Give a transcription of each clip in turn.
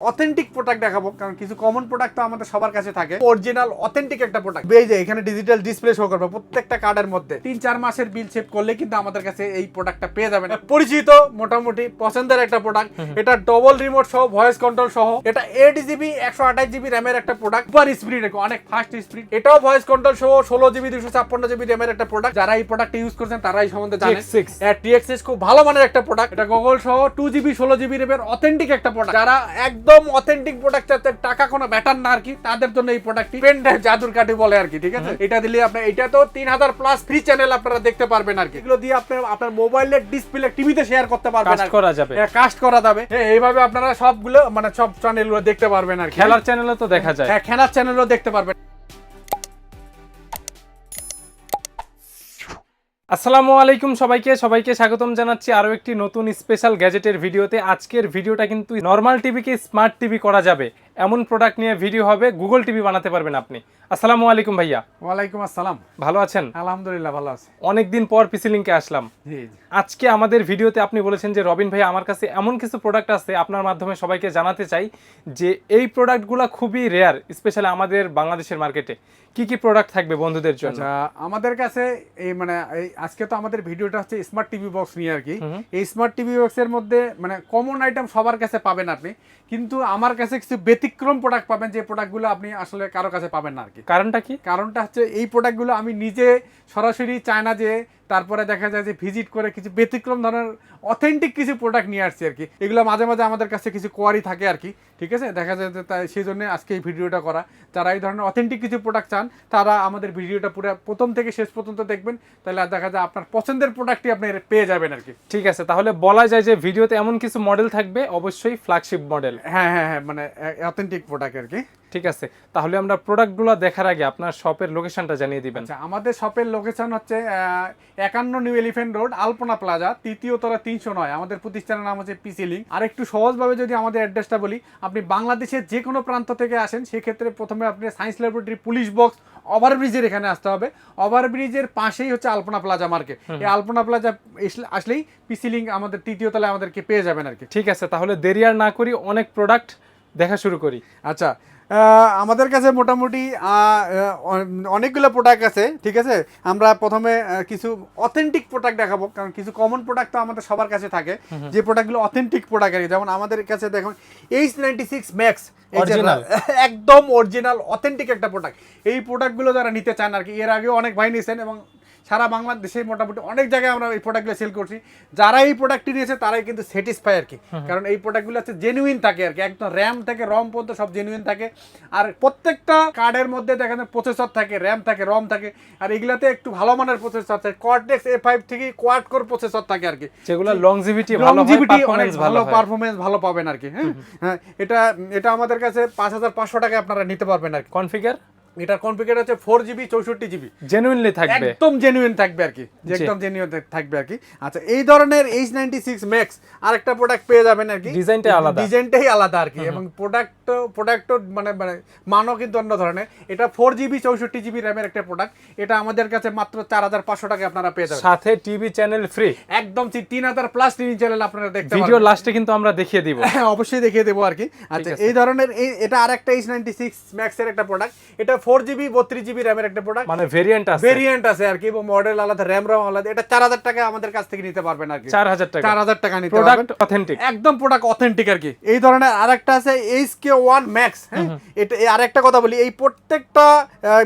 Authentic product দেখাবো কারণ কিছু কমন প্রোডাক্ট তো আমাদের সবার কাছে থাকে। অরিজিনাল অথেন্টিক একটা প্রোডাক্ট এই যে এখানে ডিজিটাল ডিসপ্লে শো করবে প্রত্যেকটা কার্ডের মধ্যে। তিন চার মাসের বিল সেভ করলে কিন্তু আমাদের কাছে এই প্রোডাক্টটা পেয়ে যাবেন। পরিচিত মোটামুটি পছন্দের একটা প্রোডাক্ট এটা ডবল রিমোট সহ ভয়েস কন্ট্রোল সহ। এটা এইট জিবি একশো আঠাশ জিবি র্যামের একটা প্রোডাক্ট সুপার স্পিড অনেক ফাস্ট স্পিড এটাও ভয়েস কন্ট্রোল সহ ষোলো জিবি দুশো ছাপ্পান্ন জিবি র্যামের একটা প্রোডাক্ট যারা এই প্রোডাক্ট ইউজ করছেন তারা এই সম্বন্ধে জানেন। TX6 টিএক্সএস খুব ভালো মানের একটা প্রোডাক্ট এটা গুগল সহ টু জিবি ষোলো জিবি র্যামের অথেন্টিক একটা প্রোডাক্ট যারা একদম অথেন্টিক প্রোডাক্ট যাতে টাকা কোনো ব্যাটার না আর কি তাদের জন্য এই প্রোডাক্টটি পেন জাদুর কাঠি বলে আর কি ঠিক আছে? এটা দিলে আপনি এটা তো তিন হাজার প্লাস ফ্রি চ্যানেল আপনারা দেখতে পারবেন আর কি। এগুলো দিয়ে আপনি আপনার মোবাইলের ডিসপ্লে টিভিতে শেয়ার করতে পারবেন কাস্ট করা যাবে। কাস্ট করা যাবে। হ্যাঁ, এইভাবে আপনারা সবগুলো মানে সব চ্যানেলগুলো দেখতে পারবেন আর খেলার চ্যানেলও তো দেখা যায়। হ্যাঁ খেলার চ্যানেলও দেখতে পারবেন। আসসালামু আলাইকুম সবাইকে সবাইকে স্বাগতম জানাচ্ছি আরও একটি নতুন স্পেশাল গ্যাজেটের ভিডিওতে। আজকের ভিডিওটা কিন্তু নর্মাল টিভিকে স্মার্ট টিভি করা যাবে। এমন প্রোডাক্ট নিয়ে ভিডিও হবে গুগল টিভি বানাতে পারবেন আপনি। আসসালামু আলাইকুম ভাইয়া। ওয়ালাইকুম আসসালাম। ভালো আছেন? আলহামদুলিল্লাহ ভালো আছে। অনেকদিন পর পিসি লিঙ্কে আসলাম। আজকে আমাদের ভিডিওতে আপনি বলেছেন যে রবিন ভাই আমার কাছে এমন কিছু প্রোডাক্ট আছে আপনার মাধ্যমে সবাইকে জানাতে চাই যে এই প্রোডাক্টগুলো খুবই রেয়ার স্পেশালি আমাদের বাংলাদেশের মার্কেটে কি কি প্রোডাক্ট থাকবে বন্ধুদের জন্য? আচ্ছা আমাদের কাছে এই মানে এই আজকে তো আমাদের ভিডিওটা হচ্ছে স্মার্ট টিভি বক্স নিয়ে আর কি। এই স্মার্ট টিভি বক্সের মধ্যে মানে কমন আইটেম সবার কাছে পাবেন আপনি। কিন্তু আমার কাছে কিছু ব্যতিক্রম প্রোডাক্ট পাবেন যে প্রোডাক্টগুলো আপনি আসলে কারও কাছে পাবেন না আর কি। কারণটা কি? কারণটা হচ্ছে এই প্রোডাক্টগুলো আমি নিজে সরাসরি চায়না যে তারপরে দেখা যায় যে ভিজিট করে কিছু ব্যতিক্রম ধরনের অথেন্টিক কিছু প্রোডাক্ট নিয়ে আসছি আর কি এগুলো মাঝে মাঝে আমাদের কাছে কিছু কোয়ারি থাকে আর কি ঠিক আছে? দেখা যায় যে তাই সেই জন্য আজকে এই ভিডিওটা করা। যারা এই ধরনের অথেন্টিক কিছু প্রোডাক্ট চান তারা আমাদের ভিডিওটা পুরো প্রথম থেকে শেষ পর্যন্ত দেখবেন তাহলে আর দেখা যায় আপনার পছন্দের প্রোডাক্টটি আপনি পেয়ে যাবেন আর কি ঠিক আছে তাহলে বলা যায় যে ভিডিওতে এমন কিছু মডেল থাকবে অবশ্যই ফ্ল্যাগশিপ মডেল হ্যাঁ হ্যাঁ হ্যাঁ মানে অথেন্টিক প্রোডাক্ট আর কি ঠিক আছে তাহলে আমরা প্রোডাক্টগুলো দেখার আগে আপনার শপের লোকেশনটা জানিয়ে দিবেন। আচ্ছা আমাদের শপের লোকেশন হচ্ছে একান্ন new elephant road Alpana plaza তৃতীয় তলা তিনশো নয়। আমাদের প্রতিষ্ঠানের নাম হচ্ছে পিসি লিঙ্ক আর একটু সহজভাবে যদি আমাদের অ্যাড্রেসটা বলি আপনি বাংলাদেশের যে কোনো প্রান্ত থেকে আসেন সেক্ষেত্রে প্রথমে আপনি সায়েন্স ল্যাবরেটরি পুলিশ বক্স ওভারব্রিজের এখানে আসতে হবে। ওভারব্রিজের পাশেই হচ্ছে আলপনা প্লাজা মার্কেট এই আলপনা প্লাজা আসলেই পিসি লিঙ্ক আমাদের তৃতীয় তলায় আমাদেরকে পেয়ে যাবেন আর কি। ঠিক আছে তাহলে দেরি আর না করি অনেক প্রোডাক্ট দেখা শুরু করি। আচ্ছা আমাদের কাছে মোটামুটি অনেকগুলো প্রোডাক্ট আছে ঠিক আছে? আমরা প্রথমে কিছু অথেন্টিক প্রোডাক্ট দেখাবো কারণ কিছু কমন প্রোডাক্ট তো আমাদের সবার কাছে থাকে। যে প্রোডাক্টগুলো অথেন্টিক প্রোডাক্ট আর যেমন আমাদের কাছে দেখুন এইচ নাইনটি সিক্স ম্যাক্স. একদম অরিজিনাল অথেন্টিক একটা প্রোডাক্ট এই প্রোডাক্টগুলো যারা নিতে চান আর কি এর আগেও অনেক ভাই নিয়েছেন এবং সারা বাংলাদেশে মোটামুটি অনেক জায়গায় আমরা এই প্রোডাক্টগুলো সেল করছি। যারা এই প্রোডাক্টটি নিয়েছে তারাই কিন্তু স্যাটিসফাই আর কি। কারণ এই প্রোডাক্টগুলো হচ্ছে জেনুইন থাকে আর কি। একদম র্যাম থেকে রম পর্যন্ত সব জেনুইন থাকে। আর প্রত্যেকটা কার্ডের মধ্যে দেখেন প্রসেসর থাকে র্যাম থাকে রম থাকে। আর এগুলাতে একটু ভালো মানের প্রসেসর থাকে। কর্টেক্স এ ফাইভ থেকে কোয়াড কোর প্রসেসর থাকে আর কি। যেগুলো লংজিভিটি ভালো লংজিভিটি অনেক ভালো ভালো পারফরমেন্স ভালো পাবেন আর কি হ্যাঁ? হ্যাঁ এটা এটা আমাদের কাছে পাঁচ হাজার পাঁচশো টাকায় আপনারা নিতে পারবেন আর কি। কনফিগার এটার কনফিগার হচ্ছে ফোর জিবি চৌষট্টি জিবি জেনুইনলি থাকবে। একদম জেনুইন থাকবে আর কি। একদম জেনুইন থাকবে আর কি। আচ্ছা এই ধরনের এইচ নাইনটি সিক্স ম্যাক্স আরেকটা প্রোডাক্ট পেয়ে যাবেন আর কি। ডিজাইনটাই আলাদা। ডিজাইনটাই আলাদা আর কি। এবং প্রোডাক্ট প্রোডাক্টও মানে মানে মানও কিন্তু অন্য ধরনের। এটা ফোর জিবি চৌষট্টি জিবি র্যামের একটা প্রোডাক্ট এটা আমাদের কাছে মাত্র চার হাজার পাঁচশো টাকা আপনারা পেয়ে যাবেন। সাথে টিভি চ্যানেল ফ্রি একদম তিন হাজার প্লাস টিভি চ্যানেল আপনারা দেখতে ভিডিও লাস্টে কিন্তু আমরা দেখিয়ে দিব। হ্যাঁ অবশ্যই দেখিয়ে দেবো আর কি। আচ্ছা এই ধরনের এই এটা আরেকটা এইচ নাইনটি সিক্স ম্যাক্সের একটা প্রোডাক্ট এটা ফোর জিবি বত্রিশ জিবি র্যামের একটা প্রোডাক্ট মানে ভেরিয়েন্ট আছে। ভেরিয়েন্ট আছে আর কি এবং মডেল আলাদা র্যাম রম আলাদা এটা চার হাজার টাকা আমাদের কাছ থেকে নিতে পারবেন আর কি। চার হাজার টাকা। চার হাজার টাকা নিতে প্রোডাক্ট অথেন্টিক একদম প্রোডাক্ট অথেন্টিক আর কি। এই ধরনের আরেকটা আছে এইচ কে ওয়ান ম্যাক্স হ্যাঁ? এটা এই আরেকটা কথা বলি এই প্রত্যেকটা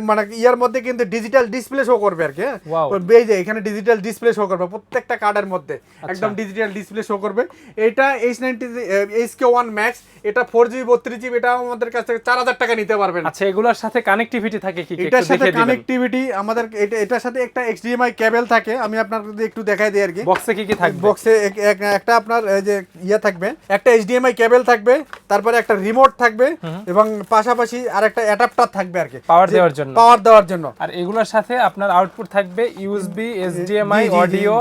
মানে ইয়ার মধ্যে কিন্তু ডিজিটাল ডিসপ্লে শো করবে আর কি হ্যাঁ? এই যে এখানে ডিজিটাল ডিসপ্লে শো করবে প্রত্যেকটা কার্ডের মধ্যে। একদম ডিজিটাল ডিসপ্লে শো করবে। এটা H ninety H K one max এটা ফোর জিবি বত্রিশ জিবি এটা আমাদের কাছ থেকে চার হাজার টাকা নিতে পারবেন। আচ্ছা এগুলোর সাথে কানেক্টিভিটি থাকে কি এটার সাথে কানেক্টিভিটি আমাদের এটা এটার সাথে একটা এইচডিএমআই কেবল থাকে আমি আপনাদের একটু দেখাই দিই আর কি। বক্সে কি কি থাকবে? বক্সে একটা আপনার এই যে ইয়ে থাকবে একটা এইচডিএমআই কেবল থাকবে তারপরে একটা রিমোট থাকবে এবং পাশাপাশি আর একটা অ্যাডাপ্টার থাকবে আর কি Power দেওয়ার জন্য। পাওয়ার দেওয়ার জন্য। আর এগুলোর সাথে আপনার আউটপুট থাকবে ইউএসবি এইচডিএমআই অডিও।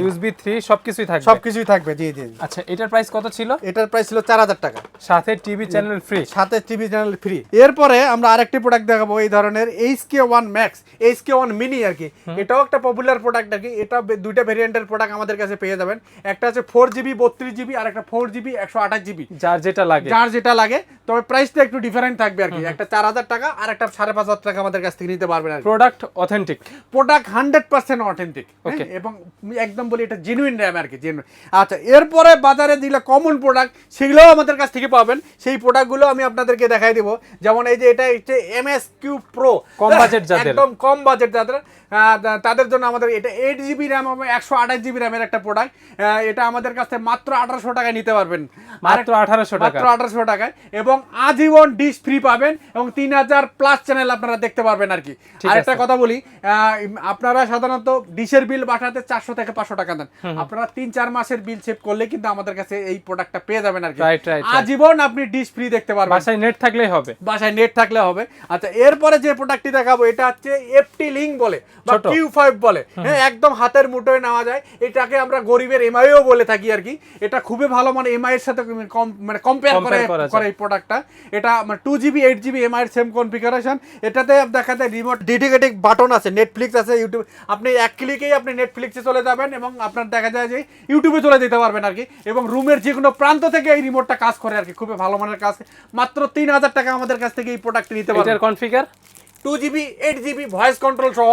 ইউএসবি 3 সবকিছুই থাকবে। সবকিছুই থাকবে জি জি। আচ্ছা এটার প্রাইস কত ছিল? এটার প্রাইস ছিল চার হাজার টাকা। সাথে টিভি চ্যানেল ফ্রি সাথে টিভি চ্যানেল ফ্রি এরপরে আমরা আরেকটি প্রোডাক্ট দেখাবো। দেখাবো এই ধরনের H K one max H K one mini আর কি। এটাও একটা পপুলার প্রোডাক্ট আর কি। এটা দুইটা ভেরিয়েন্টের প্রোডাক্ট আমাদের কাছে পেয়ে যাবেন। একটা আছে ফোর জিবি বত্রিশ জিবি আর একটা ফোর জিবি একশো আঠাশ জিবি যার যেটা লাগে। যার যেটা লাগে। তবে প্রাইসটা একটু ডিফারেন্ট থাকবে আর কি। একটা চার হাজার টাকা আর একটা সাড়ে পাঁচ হাজার টাকা আমাদের কাছ থেকে নিতে পারবেন আর product authentic product hundred percent authentic Okay. এবং একদম বলি এটা জেনুইন র্যাম আর কি জেনুইন আচ্ছা এরপরে বাজারে যেগুলো কমন প্রোডাক্ট সেগুলোও আমাদের কাছ থেকে পাবেন। সেই প্রোডাক্টগুলো আমি আপনাদেরকে দেখাই দেবো। যেমন এই যে এটা হচ্ছে এম এস কিউ প্রো কম budget যাদের। একদম কম বাজেট যাদের। তাদের জন্য আমাদের এটা এইট জিবি র্যাম এবং একশো আঠাশ জিবি র্যামের একটা প্রোডাক্ট এটা আমাদের কাছে মাত্র আঠারোশো টাকায় নিতে পারবেন। মাত্র 1800 টাকা। মাত্র আঠারোশো টাকায়। এবং আজীবন ডিশ ফ্রি পাবেন এবং তিন হাজার প্লাস চ্যানেল আপনারা দেখতে পারবেন আর কি। আরেকটা কথা বলি আপনারা সাধারণত ডিশের বিল বাসাতে চারশো থেকে পাঁচশো টাকা দেন। আপনারা তিন চার মাসের বিল সেভ করলে কিন্তু আমাদের কাছে এই প্রোডাক্টটা পেয়ে যাবেন আর কি. আজীবন আপনি ডিশ ফ্রি দেখতে পারবেন। বাসায় নেট থাকলেই হবে। বাসায় নেট থাকলে হবে। আচ্ছা এরপরে যে প্রোডাক্টটি দেখাবো এটা হচ্ছে এফটি লিঙ্ক বলে বা কিউ ফাইভ বলে। হ্যাঁ একদম হাতের মুঠোয় নেওয়া যায়। এটাকে আমরা গরিবের এমআইও বলে থাকি আর কি। এটা খুবই ভালো মানে এমআই এর সাথে মানে কম্পেয়ার করে করা এই প্রোডাক্টটা এটা two GB eight GB MI এর সেম কনফিগারেশন এটাতে দেখা যায় রিমোট ডেডিকেটেড বাটন আছে নেটফ্লিক্স আছে ইউটিউব আপনি এক ক্লিকেই আপনি নেটফ্লিক্সে চলে যাবেন এবং আপনার দেখা যায় যে ইউটিউবে চলে যেতে পারবেন আর কি। এবং রুমের যে কোনো প্রান্ত থেকে এই রিমোটটা কাজ করে আর কি। খুবই ভালো মানের কাজ। মাত্র তিন হাজার টাকা আমাদের কাছ থেকে এই প্রোডাক্ট নিতে পারবেন। এটার two GB eight GB voice control সহ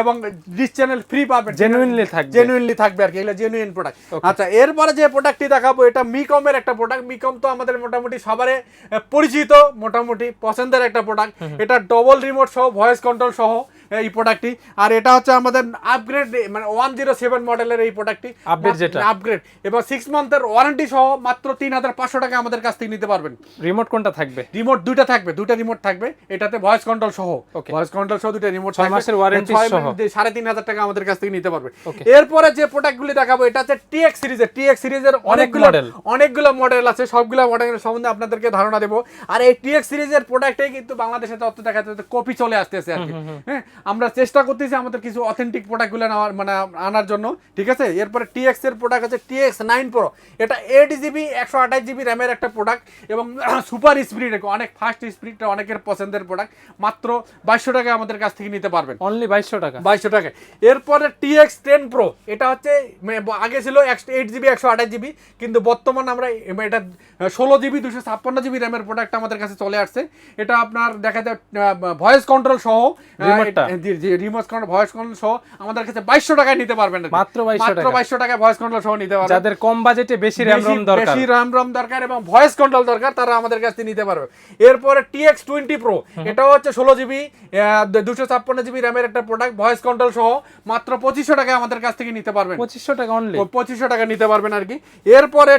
এবং ডিস চ্যানেল ফ্রি পাবে জেনুইনলি থাকবে। জেনুইনলি থাকবে আর কি এগুলো জেনুইন প্রোডাক্ট আচ্ছা এরপরে যে প্রোডাক্টটি দেখাবো এটা মিকমের একটা প্রোডাক্ট মিকম তো আমাদের মোটামুটি সবারে পরিচিত মোটামুটি পছন্দের একটা প্রোডাক্ট এটা ডবল রিমোট সহ ভয়েস কন্ট্রোল সহ। এই প্রোডাক্টটি আর এটা হচ্ছে আমাদের আপগ্রেড মানে ওয়ান জিরো সেভেন মডেলের এই প্রোডাক্টটি Upgrade যেটা। আপগ্রেড এবং সিক্স মান্থের ওয়ারেন্টি সহ মাত্র তিন হাজার পাঁচশো টাকা আমাদের কাছ থেকে নিতে পারবেন। রিমোট কোনটা থাকবে? রিমোট দুইটা থাকবে দুইটা রিমোট থাকবে। এটাতে ভয়েস কন্ট্রোল সহ। ভয়েস কন্ট্রোল সহ দুইটা রিমোট ছয় মাসের warranty সহ। সাড়ে তিন হাজার টাকা আমাদের কাছ থেকে নিতে পারবে। এরপরে যে প্রোডাক্টগুলি দেখাবো এটা হচ্ছে টিএক্স সিরিজের টিএক্স সিরিজের অনেকগুলো model। অনেকগুলো মডেল আছে। সবগুলো মডেলের সম্বন্ধে আপনাদেরকে ধারণা দেবো। আর এই টিএক্স সিরিজের প্রোডাক্টে কিন্তু বাংলাদেশে তত্ত্ব দেখা যাচ্ছে কপি চলে আসতেছে আর কি। হ্যাঁ? আমরা চেষ্টা করতেছি আমাদের কিছু অথেন্টিক প্রোডাক্টগুলো নেওয়ার মানে আনার জন্য ঠিক আছে? এরপরে টিএক্স এর প্রোডাক্ট হচ্ছে টিএক্স নাইন প্রো এটা এইট জিবি একশো আঠাশ জিবি র্যামের একটা প্রোডাক্ট এবং সুপার স্পিড অনেক ফাস্ট স্পিডটা অনেকের পছন্দের প্রোডাক্ট মাত্র বাইশশো টাকা আমাদের কাছ থেকে নিতে পারবেন। অনলি বাইশশো টাকা। বাইশশো টাকায় এরপরে টিএক্স টেন প্রো এটা হচ্ছে মানে আগে ছিল একশো এইট জিবি একশো আঠাশ জিবি কিন্তু বর্তমান আমরা এটা ষোলো জিবি দুশো ছাপ্পান্ন জিবি র্যামের প্রোডাক্ট আমাদের কাছে চলে আসছে। এটা আপনার দেখা যায় ভয়েস কন্ট্রোল সহ? রিমোট কন্ট্রোল ভয়েস কন্ট্রোল সহ আমাদের কাছে বাইশশো টাকায় নিতে পারবেন মাত্র 2200 মাত্র টাকা। বাইশশো টাকায় ভয়েস কন্ট্রোল সহ নিতে পারবেন। যাদের কম বাজেটে বেশি র্যাম রম দরকার। বেশি র্যাম রম দরকার এবং ভয়েস কন্ট্রোল দরকার তারা আমাদের কাছ থেকে নিতে পারবে। এরপরে টিএক্স টোয়েন্টি প্রো হচ্ছে ষোলো জিবি দুশো ছাপ্পান্ন জিবি র্যামের একটা প্রোডাক্ট ভয়েস কন্ট্রোল সহ মাত্র পঁচিশশো টাকায় আমাদের কাছ থেকে নিতে পারবেন। পঁচিশশো টাকা অনলি পঁচিশশো টাকা নিতে পারবেন আর কি। এরপরে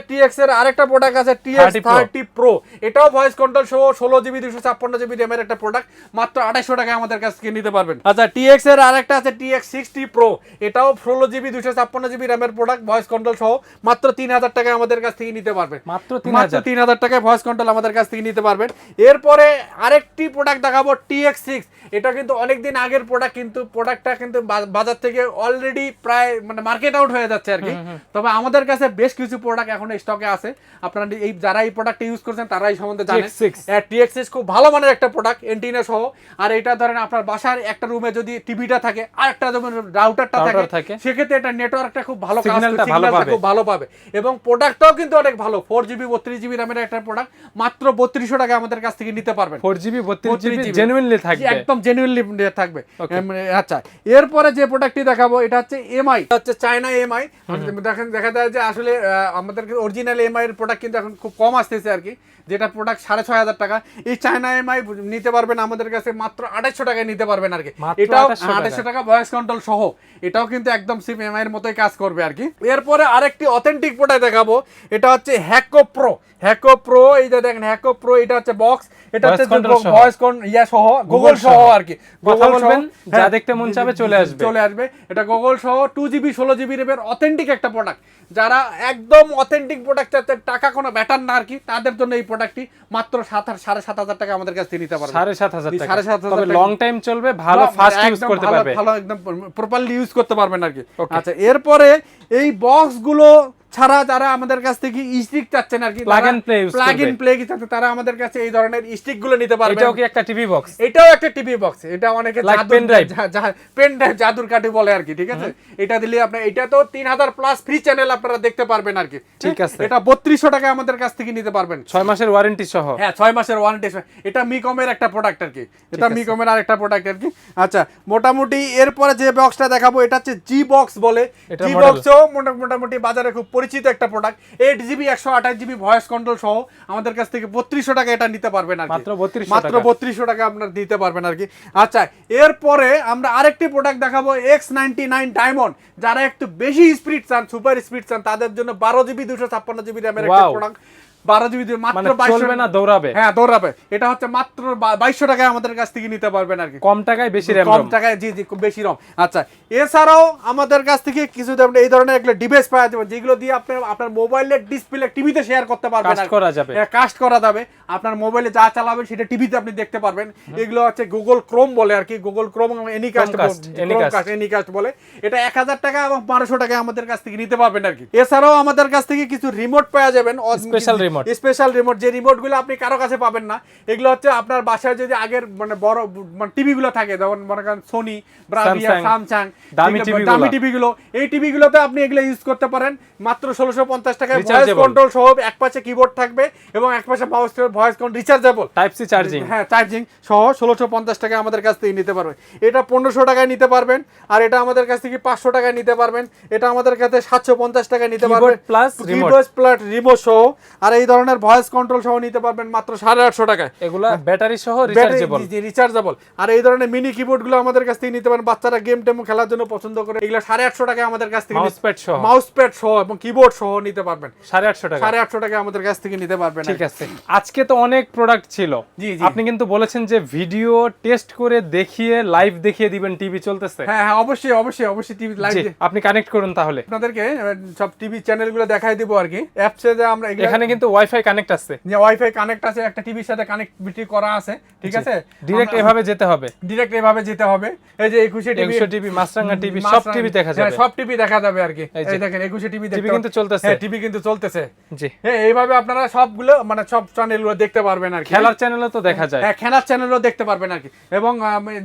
এর আরেকটা প্রোডাক্ট আছে টিএক্স 30 Pro। প্রো এটাও ভয়েস কন্ট্রোল সহ ষোলো জিবি দুশো ছাপ্পান্ন জিবি র্যামের একটা প্রোডাক্ট মাত্র টাকায় আমাদের কাছ থেকে নিতে পারবেন। আচ্ছা টিএক্স এর আরেকটা আছে টিএক্স সিক্সটি প্রো এটাও ষোলো জিবি দুশো ছাপ্পান্ন জিবি র্যামের প্রোডাক্ট ভয়েস কন্ট্রোল সহ মাত্র তিন হাজার টাকায় আমাদের কাছ থেকে নিতে পারবেন। মাত্র মাত্র তিন হাজার। টাকায় ভয়েস কন্ট্রোল আমাদের কাছ থেকে নিতে পারবেন। এরপরে আরেকটি প্রোডাক্ট দেখাবো টিএক্স সিক্স এটা কিন্তু অনেকদিন আগের প্রোডাক্ট কিন্তু প্রোডাক্টটা কিন্তু বাজার থেকে অলরেডি প্রায় মানে মার্কেট আউট হয়ে যাচ্ছে আর কি। তবে আমাদের কাছে বেশ কিছু প্রোডাক্ট এখন স্টকে আছে। আপনারা এই যারা এই প্রোডাক্ট ইউজ করছেন তারা এই সম্বন্ধে জানেন। TX6 টিএক্স সিক্স খুব ভালো মানের একটা প্রোডাক্ট এন্টিনা সহ। আর এটা ধরেন আপনার বাসার একটা রুমে যদি টিভিটা থাকে আর একটা যেমন রাউটারটা থাকে। সেক্ষেত্রে এটা নেটওয়ার্কটা খুব ভালো। খুব ভালো পাবে। এবং প্রোডাক্টটাও কিন্তু অনেক ভালো। ফোর জিবি বত্রিশ জিবি র্যামের একটা প্রোডাক্ট মাত্র বত্রিশশো টাকা আমাদের কাছ থেকে নিতে পারবেন। ফোর জিবি বত্রিশ জিবি জেনুইনলি থাকবে। একদম জেনুইনলি থাকবে। এম, আচ্ছা এরপরে যে প্রোডাক্টটি দেখাবো এটা হচ্ছে এমআই হচ্ছে চায়না এমআই দেখেন দেখা যায় যে আসলে আমাদের অরিজিনাল এমআই এর প্রোডাক্ট কিন্তু এখন খুব কম আসতেছে আর কি। যেটা প্রোডাক্ট সাড়ে ছয় হাজার টাকা। এই চায়না এমআই নিতে পারবেন আমাদের কাছে মাত্র আড়াইশো টাকায় নিতে পারবেন আর কি। এটাও 2800 টাকা। ভয়েস কন্ট্রোল সহ। এটাও কিন্তু একদম সিম এমআই এর মতোই কাজ করবে আর কি। এরপরে আরেকটি অথেন্টিক প্রোডাক্ট দেখাবো। এটা হচ্ছে হ্যাকো প্রো হ্যাকো প্রো এই যে দেখেন হ্যাকো প্রো এটা হচ্ছে বক্স এটা হচ্ছে ভয়েস কোন ইয়া সহ গুগল সহ আর কি। কথা বলবেন, যা হ্যাঁ, দেখতে মন চাবে চলে আসবে। চলে আসবে। এটা গুগল সহ টু জিবি ষোলো জিবি র্যামের অথেন্টিক একটা প্রোডাক্ট যারা একদম অথেন্টিক প্রোডাক্ট চাচ্ছে টাকা কোনো ব্যাটার না আর কি তাদের জন্য এই প্রোডাক্টটি মাত্র সাত হাজার সাড়ে সাত হাজার টাকা আমাদের কাছে নিতে পারবে। সাড়ে সাত হাজার সাড়ে সাত হাজার লং টাইম চলবে ভালো ফাস্ট ইউজ করতে ভালো একদম প্রপারলি ইউজ করতে পারবেন আর কি। আচ্ছা এরপরে এই বক্সগুলো ছাড়া যারা আমাদের কাছ থেকে স্টিক চাচ্ছেন আর কি and play use plug in. Play চাচ্ছে? তারা আমাদের কাছে এই ধরনের স্টিকগুলো নিতে পারবে। এটাও কি একটা টিভি বক্স এটাও একটা টিভি বক্স এটা অনেকে pen drive? যা- যা- pen জাদুর কাঠি বলে আর কি ঠিক আছে? এটা দিলে আপনার এটা তো তিন হাজার প্লাস ফ্রি চ্যানেল আপনারা দেখতে পারবেন আর কি। ঠিক আছে। এটা বত্রিশশো টাকা আমাদের কাছ থেকে নিতে পারবেন। ছয় মাসের ওয়ারেন্টি সহ। হ্যাঁ ছয় মাসের ওয়ারেন্টি সহ। এটা মিকমের একটা প্রোডাক্ট আর কি। এটা। মিকমের আরেকটা প্রোডাক্ট আর কি। আচ্ছা মোটামুটি এরপরে যে বক্সটা দেখাবো এটা হচ্ছে জি বক্স বলে জি বক্সও মোটামুটি বাজারে খুব পরিচিত একটা প্রোডাক্ট এইট জিবি একশো আঠাশ জিবি ভয়েস কন্ট্রোল সহ আমাদের কাছ থেকে বত্রিশশো টাকা এটা নিতে পারবেন আর মাত্র বত্রিশ মাত্র বত্রিশশো টাকা আপনার দিতে পারবেন আর কি। আচ্ছা এরপরে আমরা আরেকটি প্রোডাক্ট দেখাবো এক্স নাইনটি নাইন ডায়মন্ড যারা একটু বেশি স্পিড চান সুপার স্পিড চান তাদের জন্য বারো জিবি দুশো ছাপ্পান্ন জিবি র্যামের একটা প্রোডাক্ট বারো জিবি মাত্র মানে চলবে না দৌড়াবে। হ্যাঁ দৌড়াবে। এটা হচ্ছে মাত্র বাইশশো টাকায় আমাদের কাছ থেকে নিতে পারবেন আর কি। কম টাকায় বেশি র্যাম কম টাকায় জি জি বেশি রম আচ্ছা এছাড়াও আমাদের কাছ থেকে কিছু দাম- এই ধরনের এগুলো ডিভাইস পাওয়া যাবে যেগুলো দিয়ে আপনি আপনার মোবাইলের ডিসপ্লে টিভিতে শেয়ার করতে পারবেন কাস্ট করা যাবে। কাস্ট করা যাবে। আপনার মোবাইলে যা চালাবেন সেটা টিভিতে আপনি দেখতে পারবেন। এগুলো হচ্ছে গুগল ক্রোম বলে আর কি। Google Chrome any cast any cast বলে। এটা এক হাজার টাকা এবং বারোশো টাকা আমাদের কাছ থেকে নিতে পারবেন আর কি। এছাড়াও আমাদের কাছ থেকে কিছু রিমোট পাওয়া যাবেন। Special remote। স্পেশাল রিমোট যে রিমোটগুলো আপনি কারও কাছে পাবেন না এগুলো হচ্ছে আপনার বাসায় যদি আগের মানে বড় মানে টিভি গুলো থাকে যেমন মনে করেন সোনি ব্রাভিয়া স্যামসাং দামি দামি টিভি গুলো এই টিভি গুলোতে আপনি এগুলো ইউজ করতে পারেন মাত্র ষোলোশো পঞ্চাশ টাকায় ভয়েস কন্ট্রোল সহ এক পাশে কিবোর্ড থাকবে এবং এক পাশে mouse voice control rechargeable type C charging হ্যাঁ চার্জিং সহ ষোলোশো পঞ্চাশ টাকা আমাদের কাছ থেকে নিতে পারবেন এটা পনেরোশো টাকায় নিতে পারবেন আর এটা আমাদের কাছ থেকে পাঁচশো টাকায় নিতে পারবেন এটা আমাদের কাছে সাতশো পঞ্চাশ টাকায় নিতে পারবেন remote। কিবোর্ড প্লাস রিমোট সহ আর এই ধরনের ভয়েস কন্ট্রোল সহ নিতে পারবেন মাত্র সাড়ে আটশো টাকায়। এগুলা ব্যাটারি সহ রিচার্জেবল রিচার্জেবল আর এই ধরনের মিনি কিবোর্ডগুলো আমাদের কাছ থেকে নিতে পারেন। বাচ্চারা গেম টেম খেলার জন্য পছন্দ করে। এগুলো সাড়ে আটশো টাকায় আমাদের কাছ থেকে মাউস প্যাড সহ। মাউস প্যাড সহ এবং কিবোর্ড সহ নিতে পারবেন। সাড়ে আটশো টাকা। সাড়ে আটশো টাকা আমাদের কাছ থেকে নিতে পারবেন ঠিক আছে। আজকে তো অনেক প্রোডাক্ট ছিল। জি, জি। আপনি কিন্তু বলেছেন যে ভিডিও টেস্ট করে দেখিয়ে লাইভ দেখিয়ে দিবেন টিভি চলতেছে। হ্যাঁ হ্যাঁ অবশ্যই অবশ্যই অবশ্যই টিভি লাইভ আপনি কানেক্ট করুন তাহলে। আপনাদেরকে সব টিভি চ্যানেলগুলো দেখাই দিব আর কি। অ্যাপসে যে আমরা এখানে কিন্তু ওয়াইফাই কানেক্ট আছে। যে ওয়াইফাই কানেক্ট আছে একটা টিভির সাথে কানেক্টিভিটি করা আছে ঠিক আছে? ডিরেক্ট এভাবে যেতে হবে। ডিরেক্ট এভাবে যেতে হবে। এই যে Ekushey TV Ekushey TV Maasranga TV সব টিভি দেখা যাবে। সব টিভি দেখা যাবে আর কি। এই। দেখেন একুশে টিভি দেখতে টিভি কিন্তু চলতেছে। হ্যাঁ টিভি কিন্তু চলতেছে। জি। হ্যাঁ এইভাবে আপনারা সবগুলো মানে সব চ্যানেলগুলো দেখতে পারবেন আর কি। খেলার চ্যানেলও তো দেখা যায়। হ্যাঁ খেলার চ্যানেলও দেখতে পারবেন আর কি। এবং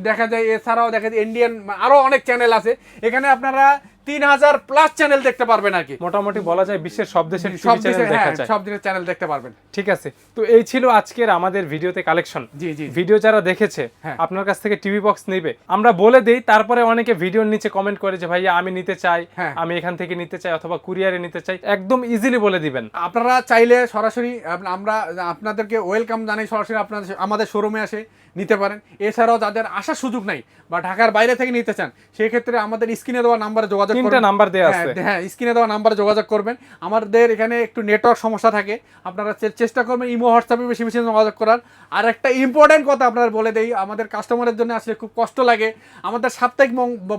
দেখা যায় এছাড়াও দেখা যায় ইন্ডিয়ান আরও অনেক চ্যানেল আছে। এখানে আপনারা তিন হাজার প্লাস চ্যানেল দেখতে পারবেন আর কি। মোটামুটি বলা যায় বিশ্বের সব দেশের সব টিভি চ্যানেল দেশে দেখা হ্যাঁ সব দেশের চ্যানেল দেখতে পারবেন। ঠিক আছে। তো এই ছিল আজকের আমাদের ভিডিওতে কালেকশন জি জি। ভিডিও যারা দেখেছে হ্যাঁ। আপনার কাছ থেকে টিভি বক্স নেবে। আমরা বলে দেই তারপরে অনেকে ভিডিওর নিচে কমেন্ট করে যে ভাইয়া আমি নিতে চাই হ্যাঁ। আমি এখান থেকে নিতে চাই অথবা কুরিয়ারে নিতে চাই। একদম ইজিলি বলে দিবেন। আপনারা চাইলে সরাসরি আমরা আপনাদেরকে ওয়েলকাম জানাই সরাসরি আপনাদের আমাদের শোরুমে আসে নিতে পারেন। এছাড়াও যাদের আসার সুযোগ নাই বা ঢাকার বাইরে থেকে নিতে চান সেই ক্ষেত্রে আমাদের স্ক্রিনে দেওয়া নাম্বারে যোগাযোগ তিনটা করবেন। নাম্বার হ্যাঁ, আছে। হ্যাঁ স্ক্রিনে দেওয়া নাম্বারে যোগাযোগ করবেন। আমাদের এখানে একটু নেটওয়ার্ক সমস্যা থাকে আপনারা চেষ্টা করবেন ইমো হোয়াটসঅ্যাপে বেশি বেশি যোগাযোগ করার। আর একটা ইম্পর্টেন্ট কথা আপনারা বলে দেই আমাদের কাস্টমারের জন্য আসলে খুব কষ্ট লাগে। আমাদের সাপ্তাহিক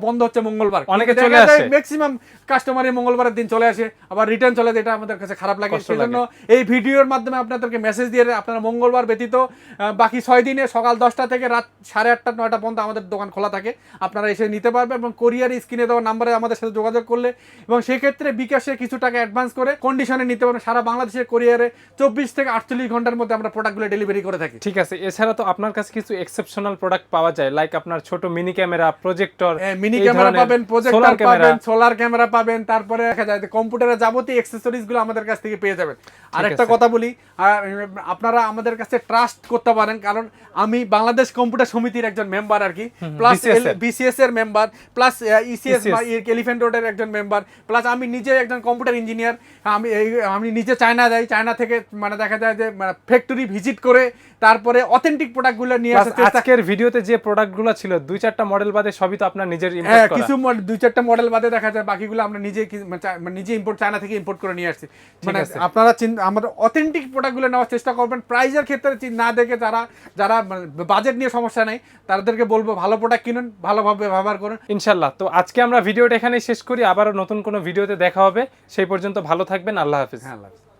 বন্ধ হচ্ছে মঙ্গলবার। অনেকে চলে আসে। ম্যাক্সিমাম মঙ্গলবারের দিন চলে আসে আবার রিটার্ন চলে যায় এটা আমাদের কাছে খারাপ লাগে। কষ্ট সেই জন্য এই ভিডিওর মাধ্যমে আপনাদেরকে মেসেজ দিয়ে আপনারা মঙ্গলবার ব্যতীত বাকি ছয় দিনে সকাল দশটা থেকে রাত সাড়ে আটটা নয়টা পর্যন্ত আমাদের দোকান খোলা থাকে। আপনারা এসে নিতে পারবেন এবং কোরিয়ার স্ক্রিনে দেওয়া নাম্বারে আমাদের সাথে যোগাযোগ করলে এবং সেক্ষেত্রে বিকাশে কিছু টাকা অ্যাডভান্স করে কন্ডিশনে নিতে পারবেন। সারা বাংলাদেশের কোরিয়ারে চব্বিশ থেকে আটচল্লিশ ঘণ্টার মধ্যে আমরা প্রোডাক্টগুলো ডেলিভারি করে থাকি। ঠিক আছে এছাড়া তো আপনার কাছে কিছু এক্সেপশনাল প্রোডাক্ট পাওয়া যায় লাইক আপনার ছোট mini camera projector mini camera পাবেন প্রজেক্টর পাবেন সোলার ক্যামেরা পাবেন তারপরে দেখা যায় কম্পিউটারের যাবতীয় অ্যাক্সেসরিজগুলো আমাদের কাছ থেকে পেয়ে যাবেন। আর একটা কথা বলি আপনারা আমাদের কাছে ট্রাস্ট করতে পারেন কারণ আমি বাংলাদেশ কম্পিউটার সমিতির একজন মেম্বার আর কি প্লাস বিসিএস এর মেম্বার প্লাস ইসিএস এলিফেন্ট রোডের একজন মেম্বার প্লাস আমি নিজে একজন কম্পিউটার ইঞ্জিনিয়ার আমি এই- আমি নিজে চায়না যাই চায়না থেকে মানে দেখা যায় যে মানে ফ্যাক্টরি ভিজিট করে তারপরে অথেন্টিক প্রোডাক্টগুলো নিয়ে চেষ্টা আজকের ভিডিওতে যে প্রোডাক্টগুলো ছিল দুই চারটা মডেল বাদে সবই তো আপনার নিজের হ্যাঁ কিছু দুই চারটা মডেল বাদে দেখা যায় বাকিগুলো আমরা নিজে মানে মানে নিজে ইম্পোর্ট চায়না থেকে ইম্পোর্ট করে নিয়ে আসছি। মানে আপনারা আমাদের অথেন্টিক প্রোডাক্টগুলো নেওয়ার চেষ্টা করবেন। প্রাইজের ক্ষেত্রে না দেখে যারা যারা বাজেট নিয়ে সমস্যা নেই তাদেরকে বলব ভালো প্রোডাক্ট কিনুন ভালোভাবে ব্যবহার করুন। ইনশাল্লাহ। তো আজকে আমরা ভিডিওটা এখানেই শেষ করি। আবারও নতুন কোনো ভিডিওতে দেখা হবে। সেই পর্যন্ত ভালো থাকবেন। আল্লাহ হাফিজ। হ্যাঁ আল্লাহ হাফেজ।